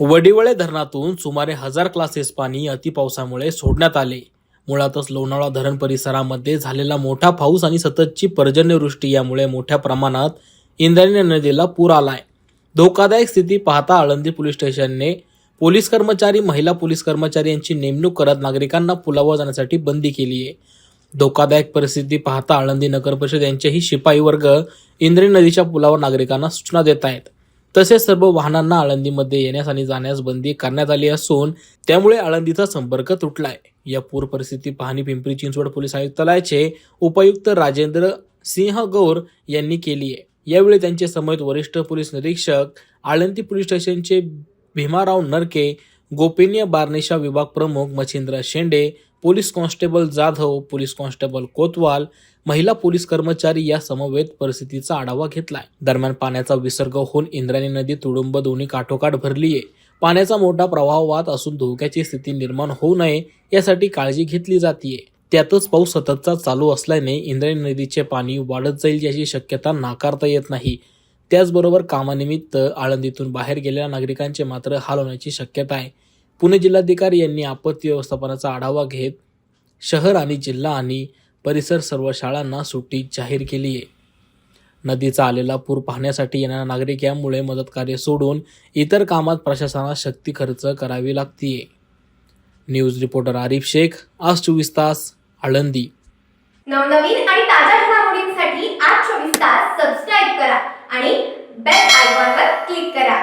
वडिवळे धरणातून सुमारे हजार क्लासेस पाणी अतिपावसामुळे सोडण्यात आले. मुळातच लोणावळा धरण परिसरामध्ये झालेला मोठा पाऊस आणि सततची पर्जन्यवृष्टी यामुळे मोठ्या प्रमाणात इंद्रायणी नदीला पूर आलाय. धोकादायक स्थिती पाहता आळंदी पोलीस स्टेशनने पोलीस कर्मचारी महिला पोलीस कर्मचारी यांची नेमणूक करत नागरिकांना पुलावर जाण्यासाठी बंदी केली आहे. धोकादायक परिस्थिती पाहता आळंदी नगर परिषद यांचेही शिपाई वर्ग इंद्रायणी नदीच्या पुलावर नागरिकांना सूचना देत आहेत. तसेच सर्व वाहनांना आळंदीमध्ये येण्यास आणि जाण्यास बंदी करण्यात आली असून त्यामुळे आळंदीचा संपर्क तुटलाय. या पूर परिस्थिती पाहणी पिंपरी चिंचवड पोलीस आयुक्तालयाचे उपायुक्त राजेंद्र सिंह गौर यांनी केली आहे. यावेळी त्यांचे समेत वरिष्ठ पोलीस निरीक्षक आळंदी पोलीस स्टेशनचे भीमाराव नरके गोपनीय बारनेशा विभाग प्रमुख Machhindra Shende police constable Jadhav police constable Kotwal महिला पोलीस कर्मचारी या समवेत परिस्थितीचा आढावा घेतलाय. दरम्यान पाण्याचा विसर्ग होऊन इंद्रायणी नदी तुडुंब दोन्ही काठोकाठ भरली आहे पाण्याचा मोठा प्रवाह वाहत असून धोक्याची स्थिती निर्माण होऊ नये यासाठी काळजी घेतली जाते त्यातच पाऊस सततचा चालू असल्याने इंद्रायणी नदीचे पाणी वाढत जाईल याची शक्यता नाकारता येत नाही. त्याचबरोबर कामानिमित्त आळंदीतून बाहेर गेलेल्या नागरिकांचे मात्र हाल होण्याची शक्यता आहे. पुणे जिल्हाधिकारी यांनी आपत्ती व्यवस्थापनाचा आढावा घेत शहर आणि जिल्हा आणि परिसर सर्व शाळांना सुट्टी जाहीर केली आहे. नदीचा आलेला पूर पाहण्यासाठी येणाऱ्या नागरिक यामुळे मदत कार्य सोडून इतर कामात प्रशासनास शक्ती खर्च करावी लागतीये न्यूज रिपोर्टर आरिफ शेख आज चोवीस तास आळंदी. नवनवीन आणि ताज्या घडामोडींसाठी आज चोवीस तास सबस्क्राईब करा आणि बेल आयकॉनवर क्लिक करा.